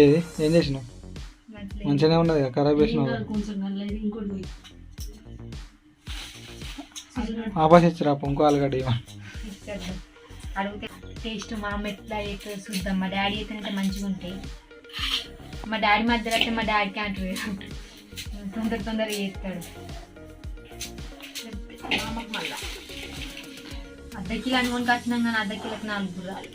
ఏది? ఏం చేసినావు. మంచిగానే ఉన్నది కదా ఖరాబ్ చేసినావు ఆపాస్ ఇచ్చిరా ఇంకో ఆలుగడ్డ టేస్ట్ మా అమ్మ ఎట్లా అయితే చూద్దాం. మా డాడీ అయితే మంచిగా ఉంటాయి. మా డాడీ మధ్యలో అయితే మా డాడీకి అంటూ తొందర తొందరగా చేస్తాడు. మా అమ్మకి మళ్ళా. అర్ధ కిలో అనుకొని వచ్చినాం కానీ అర్ధ కిలోకి నాలుగు గుర్రాలు.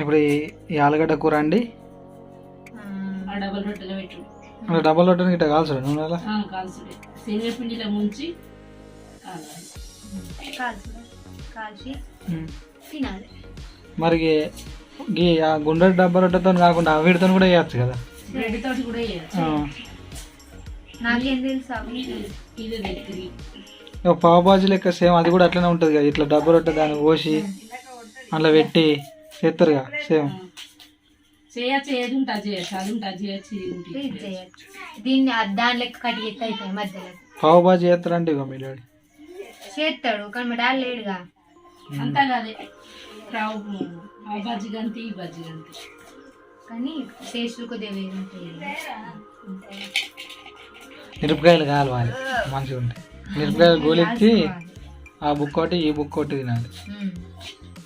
ఇప్పుడు ఈ- ఆలుగడ్డ కూర అండి? డబల్ రొట్టెలో పెట్టు అంటే డబల్ రొట్టెని ఇట్లా కాల్చడు నూనె అలా? ఆ, కాల్చుడే. శనగపిండిలో ముంచి కాల్చి. తినాలి. మరి ఆ గుండె డబ్బా రొట్టెతో కాకుండా ఆ వీటితో కూడా వేయచ్చు కదా? కూడా వేయచ్చు. ఆ. నాకేం తెలుసు ఇక పావు బాజీ లెక్క సేమ్ అది కూడా అట్లనే ఉంటుంది కదా. ఇట్లా డబ్బా రొట్టె దాన్ని పోసి అందులో పెట్టి చేస్తారుగా సేమ్. చేయచ్చు ఏది ఉంటా చేయచ్చు అది ఉంటా చేయచ్చు ఇది ఇది ఉంటుంది చేయొచ్చు. దీన్ని దాని లెక్క కట్ చేస్తే అయిపోయి మధ్యలో. పావు బాజీ చేస్తారంటే ఇక మీ డాడీ. చేస్తాడు కానీ మా డాడీ లేడుగా. అంతా కాదే. గంతి ఈ బజ్జి గంతి. కానీ టేస్ట్ కొద్దిగా వేరు మిరపకాయలు కావాలి మంచిగా ఉంటాయి మిరపకాయలు గోలెత్తి ఆ బుక్ ఒకటి ఈ బుక్ ఒకటి తినాలి.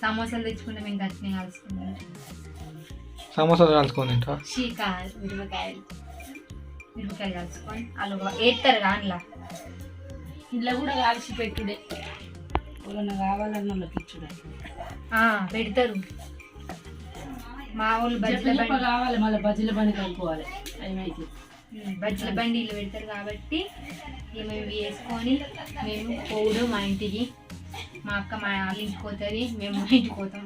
సమోసాలు తెచ్చుకుంటే మేము గట్టినే కలుసుకుంటాం సమోసాలు కాల్చుకొని తింటా చీకా మిరపకాయలు. మిరపకాయలు కలుసుకొని అలా వేస్తారు అందులో ఇలా కూడా కాల్చి పెట్టుడే. ఎవరన్నా కావాలన్న వాళ్ళకి ఇచ్చుడే ఆ, పెడతారు. మా వాళ్ళు చెప్ప బజ్జీల బండి కావాలి మళ్ళీ బజ్జీల బండి కలుపుకోవాలి. ఏమైతే ఉమ్, బజ్జీల బండిలు పెడతారు కాబట్టి మేము ఇవి వేసుకొని మేము పోవుడు మా ఇంటికి మా అక్క మా వాళ్ళ ఇంటికి పోతుంది మేము మా ఇంటికి పోతాం.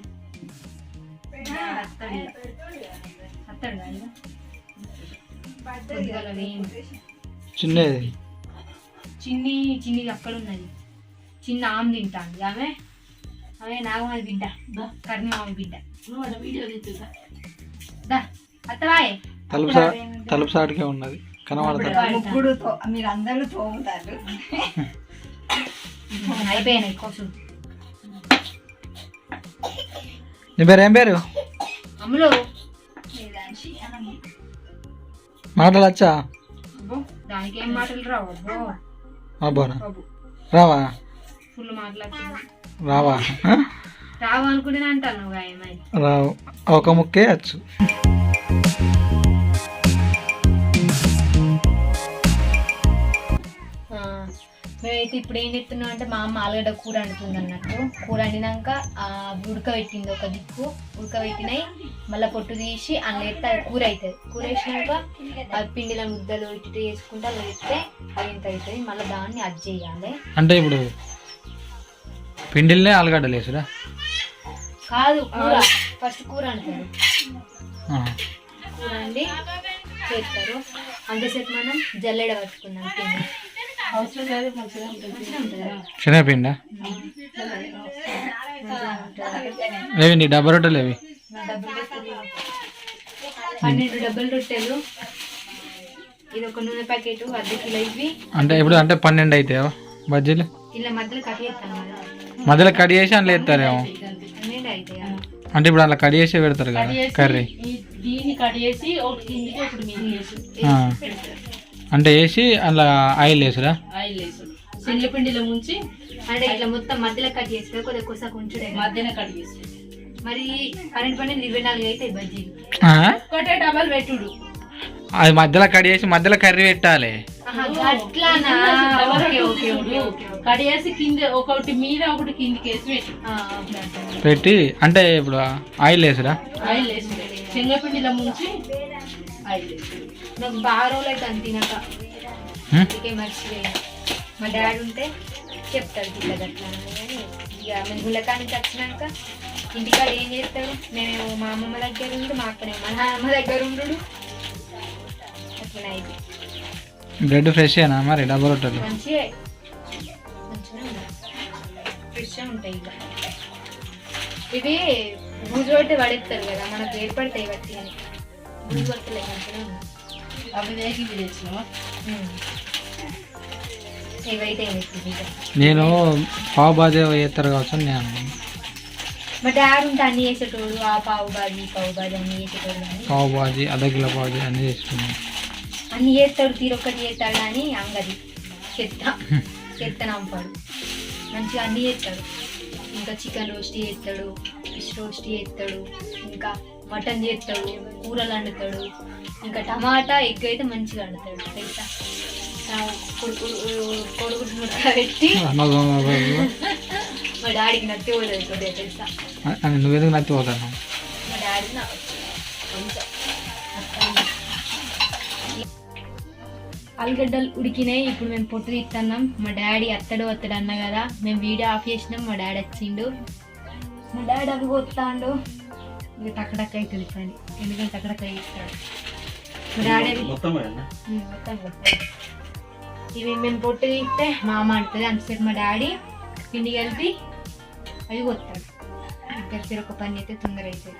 అత్తడు. అత్తడు చిన్నది. చిన్ని చిన్నిది అక్కడ ఉన్నది చిన్న ఆమె తింటాంది. ఆమె ఆమె నాగమాది బిడ్డ. కర్ణమామ బిడ్డ. నువ్వు అక్కడ వీడియో తీస్తుందా దా అత్తవాయే తలుపు తలుపు సాటుకే ఉన్నది. కనబడతాడు. ముగ్గురు అయిపోయినాయి కోసం నీ పేరు ఏం పేరు? అమ్ములు. మాటలు వచ్చా అబ్బో దానికి ఏం మాటలు రావు అబ్బానా రావా? ఫుల్ మాట్లాడుతున్నా. రావా? రావు అనుకుంటే అంటాను రావు. ఒక ముక్కే వచ్చు ఇప్పుడు ఏం చెప్తున్నాం అంటే మా అమ్మ ఆలుగడ్డ కూర వండుతుంది అన్నట్టు. కూర వండినాక ఉడకబెట్టింది ఒక దిక్కు. ఉడకబెట్టినాయి మళ్ళీ పొట్టు తీసి అందులో ఎత్తే అది కూర అవుతుంది కూర వేసినాక ఆ పిండిల ముద్దలు ఇటు వేసుకుంటే అలా వేస్తే అది ఎంత అవుతుంది మళ్ళీ దాన్ని అది చేయాలి. అంటే ఇప్పుడు పిండిల్నే ఆలుగడ్డలు వేసురా కాదు కూర. ఫస్ట్ కూర అంటారు. కూర అండి చేస్తారు. అంతసేపు మనం జల్లెడ పట్టుకుందాం పిండి అవసరం లేదు మంచిగా ఉంటుంది శనగపిండా? లేవి నీ డబ్బా రొట్టెలు లేవి? నా డబ్బులు పెట్టు. పన్నెండు డబ్బులు రొట్టెలు. ఇది ఒక నూనె ప్యాకెట్ అర్ధ కిలో ఇవి. అంటే ఇప్పుడు అంటే పన్నెండు అవుతాయో బజ్జీలు? ఇలా మధ్యలో కట్ చేస్తాను మధ్యలో చేసి అందులో పన్నెండు అవుతాయి అంటే ఇప్పుడు అలా కడి చేసి పెడతారు కదా కర్రీ. దీన్ని కట్ చేసి ఒకటి కిందికి ఒకటి. అంటే వేసి అలా ఆయిల్ వేసురా? ఆయిల్ వేసి శనగపిండిలో ముంచి అంటే ఇట్లా మొత్తం మధ్యలో కట్ చేస్తే కొద్దిగా కొస కొంచుడే మధ్యన కట్ చేసి మరి పన్నెండు పన్నెండు ఇరవై నాలుగు అవుతాయి బజ్జీలు. ఆ? ఒకటే డబల్ పెట్టుడు. అది మధ్యలో కడి చేసి మధ్యలో కర్రీ పెట్టాలి. అట్లానా double okay okay okay okay okay. Cut చేసి కింద ఒకటి మీద ఒకటి కిందికి వేసి. పెట్టి. అంటే ఇప్పుడు ఆయిల్ వేసురా? ఆయిల్ వేసి శనగపిండిలో ముంచి ఆయిల్ వేసి నాకు బాగా రోజులు అయితే అంత తినక? అందుకే మర్చిపోయినా. మా డాడీ ఉంటే చెప్తాడు గట్లా అని కానీ ఇక మేము గుళ్ళకానికి వచ్చినాక ఇంటికాడ ఏం చేస్తాడు మేము మా అమ్మమ్మ దగ్గర ఉండు మా అక్కనే మా నాన్నమ్మ దగ్గర ఉండు అట్లా అయితే బ్రెడ్ ఫ్రెష్ ఏనా మరి? డబ్బా రొట్టెలు మంచిగా ఫ్రెష్గా ఉంటాయి ఇక. ఇవి బూజు పడితే పడేస్తారు కదా మనకు ఏర్పడతాయి బట్టి బూజు పడతలే మంచిగా ఉన్నాయి. నేను పావు బాజీ చేస్తారు కావచ్చు అని నేను. మా డాడీ ఉంటే అన్ని చేసేటోడు ఆ పావు బాజీ పావు బాజీ అన్ని చేసేటోడు పావు బాజీ అర్ధ కిలో బాజీ అన్నీ చేసుకున్నాను అన్ని చేస్తాడు తీరొక్కటి చేస్తాడు కానీ అంగది. చెత్త చెత్త నంపాడు. మంచిగా అన్ని చేస్తాడు. ఇంకా చికెన్ రోస్ట్ చేస్తాడు ఫిష్ రోస్ట్ చేస్తాడు ఇంకా మటన్ చేస్తాడు కూరలు వండుతాడు ఇంకా టమాటా ఎగ్ అయితే మంచిగా వండుతాడు తెలుసా? పెట్టి. మా డాడీకి నత్తి పోలేదు కొద్దిగా తెలుసా? నువ్వెందుకు పోతాను? మా డాడీ నా కొంచెం. ఆలుగడ్డలు ఉడికినాయి ఇప్పుడు మేము పొట్టు తీస్తున్నాం మా డాడీ అత్తడు అత్తడు అన్న కదా మేము వీడియో ఆఫ్ చేసినాం మా డాడీ వచ్చిండు. మా డాడీ అవి కొత్తాండు. ఇక టక్కడక్క అవుతుంది పని ఎందుకంటే టక్కడక్క ఇస్తాడు మొత్తం ఇవి మేము పొట్టు తీస్తే మా అమ్మ అంటుంది అంతసేపు మా డాడీ పిండి కలిపి అవి కొత్తాడు. ఇద్దరు ఒక పని అయితే తొందర అవుతుంది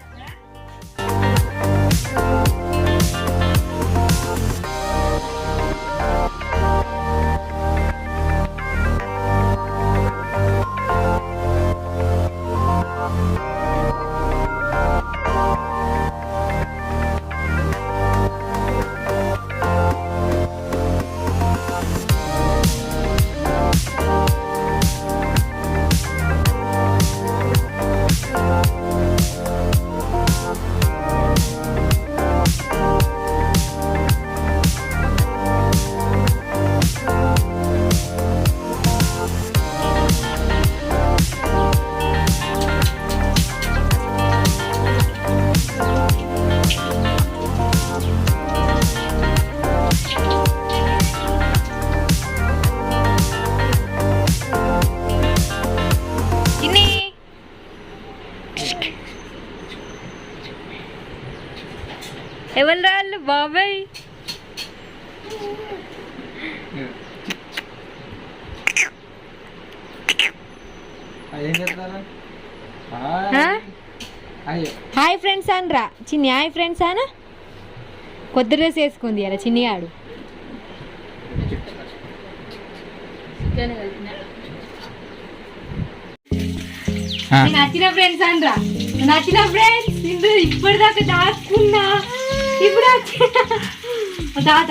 బాబాయ్. హాయ్. ఫ్రెండ్స్ అనరా. చిన్ని హాయ్ ఫ్రెండ్స్ అన? కొత్త డ్రెస్ వేసుకుంది అలా చిన్నిగాడు. నచ్చిన ఫ్రెండ్స్ అనరా. నచ్చిన ఫ్రెండ్స్. ఇందు ఇప్పటిదాకా దాచుకున్నా ఇప్పుడు తాత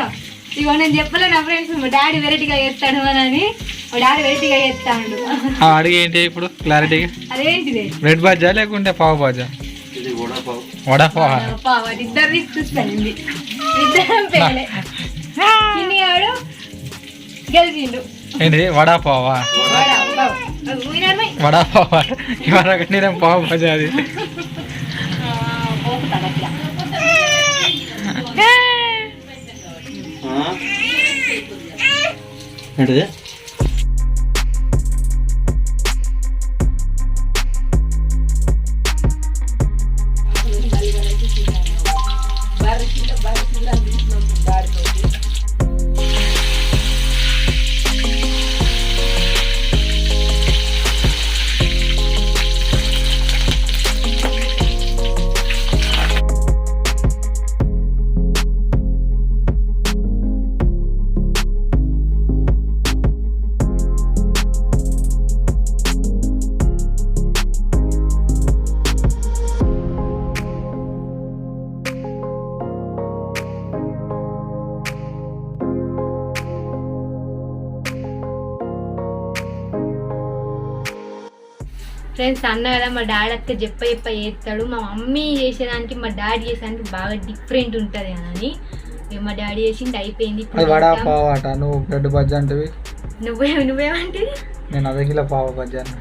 ఇగో నేను చెప్పలే నా ఫ్రెండ్స్ మా డాడీ వెరైటీగా చేస్తాడు అని మా డాడీ వెరైటీగా చేస్తాడు. అడిగి ఏంటి ఇప్పుడు? క్లారిటీగా అదేంటిది? రెడ్ బాజా లేకుంటే పావు బాజా వడపావ. అబ్బా, వాడిద్దరిని చూస్తానండి. ఇద్దరం పేలే. చిన్నిగాడు గెలిచిండు. ఏంటి? వడాపావా? వాడు అబ్బా, అది. వడాపావా? ఇవాళ నేను పావు బాజా అది. ఆ, ఫ్రెండ్స్ అన్న కదా మా డాడీ అక్క చెప్ప చెప్ప చేస్తాడు. మా మమ్మీ చేసేదానికి మా డాడీ చేసేదానికి బాగా డిఫరెంట్ ఉంటుంది అని. మా డాడీ చేసింది అయిపోయింది. అది నువ్వు బ్రెడ్ బజ్జా అంటివి? నువ్వే నువ్వేమంటే నేను అర్ధ కిలో పావు బజ్జా అన్న.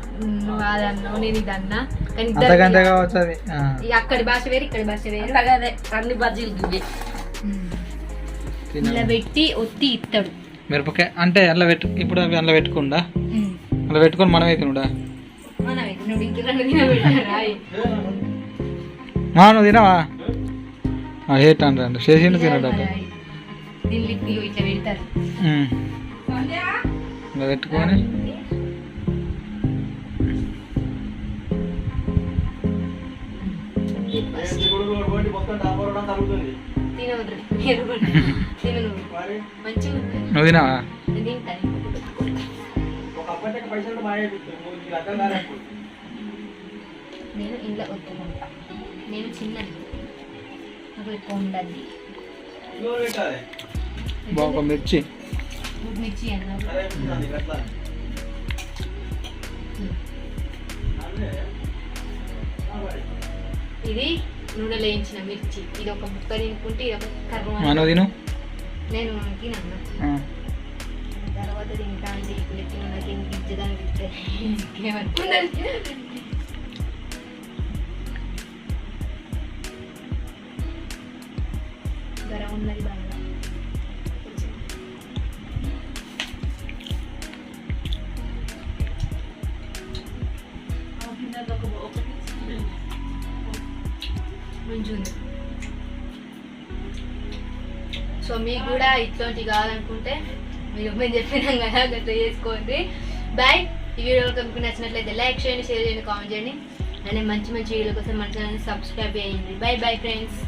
నువ్వు అదన్నావు నేను ఇది అన్నా. కానీ అంతకంటే కావచ్చు అది. అక్కడి భాష వేరు ఇక్కడి భాష వేరు. అన్ని బజ్జీలు. ఇలా పెట్టి ఒత్తి ఇస్తాడు మిరపకాయ అంటే అందులో పెట్టు ఇప్పుడు అవి అందులో పెట్టుకుండా. అందులో పెట్టుకొని మనమే తినుడా? నువ్వు తినవా? ఏట్ అండి చేసిండు తినడట పెట్టుకొని. నువ్వు తినవా? నేను ఇంట్లో ఒత్తుకుంటా నేను చిన్న నాకు ఎక్కువ ఉండద్ది బాగా మిర్చి. గుడ్ మిర్చి అన్నారు ఇది నూనెలో వేయించిన మిర్చి. ఇది ఒక ముక్క తినుకుంటే ఇది ఒక కర్మ. నేను తినన్నా ఆ. తర్వాత తింటా అంటే ఇప్పుడు తిన్న నాకు ఇంక ఇచ్చదానికి ఉన్నది బాగా మంచిగా ఉంది సో మీకు కూడా ఇట్లాంటివి కావాలనుకుంటే మీరు మేము చెప్పినాం కదా గట్లా చేసుకోండి. బాయ్ ఈ వీడియో కనుక నచ్చినట్లయితే లైక్ చేయండి షేర్ చేయండి కామెంట్ చేయండి. అండ్ మంచి మంచి వీడియో కోసం మన ఛానల్ సబ్స్క్రైబ్ చేయండి. Bye bye friends